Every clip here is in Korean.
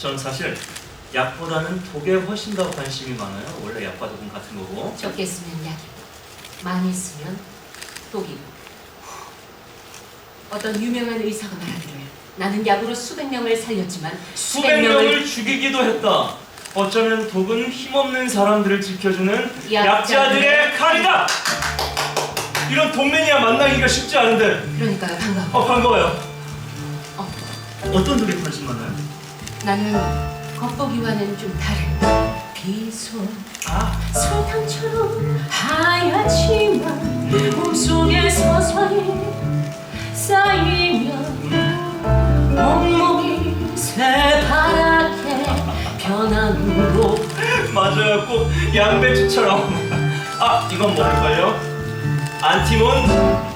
전 사실 약보다는 독에 훨씬 더 관심이 많아요. 원래 약과 독은 같은 거고. 적게 쓰면 약이 많이 쓰면 독이 어떤 유명한 의사가 말하기를 나는 약으로 수백 명을 살렸지만 수백 명을 죽이기도 했다. 어쩌면 독은 힘없는 사람들을 지켜주는 약자들의 약자들의 칼이다. 이런 동맹이야 만나기가 쉽지 않은데. 그러니까요 반가워 어 반가워요. 어, 어떤 독에 관심 많아요? 나는 겉보기와는 좀 다른 비소 아 설탕처럼 하얗지만 몸속에 서서히 쌓이면 온몸이 새파랗게 변함으로 맞아요. 꼭 양배추처럼. 아 이건 먹을걸요? 안티몬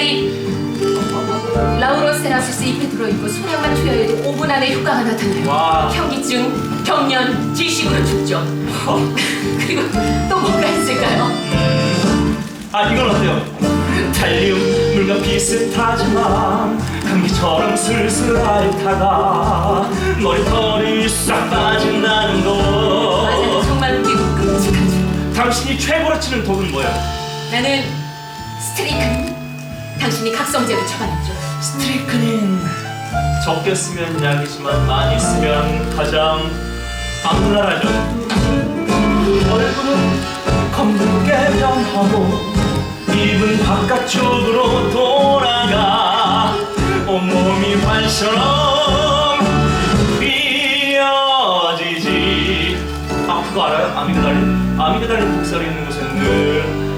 청사다리 라우로세라 수스 잎에 들어있고 소량만 투여해도 5분 안에 효과가 나타나요 와. 현기증, 경련, 지식으로 죽죠 어. 그리고 또 뭐가 있을까요? 아 이건 어때요? 달리움 물과 비슷하지만 감기처럼 슬슬 앓다가 머리털이 싹 빠진다는 맞아요 거 정말 웃기고 끔찍하죠 당신이 최고로 치는 독은 뭐예요? 나는 당신이 각성제로 처방했죠 스트리크닌 적게 쓰면 약이지만 많이 쓰면 가장 악랄하죠 얼굴은 검붉게 변하고 입은 바깥쪽으로 돌아가 온몸이 활처럼 휘어지지 아 그거 알아요? 아미그달린? 아미그달린 독살이 있는 곳에는 늘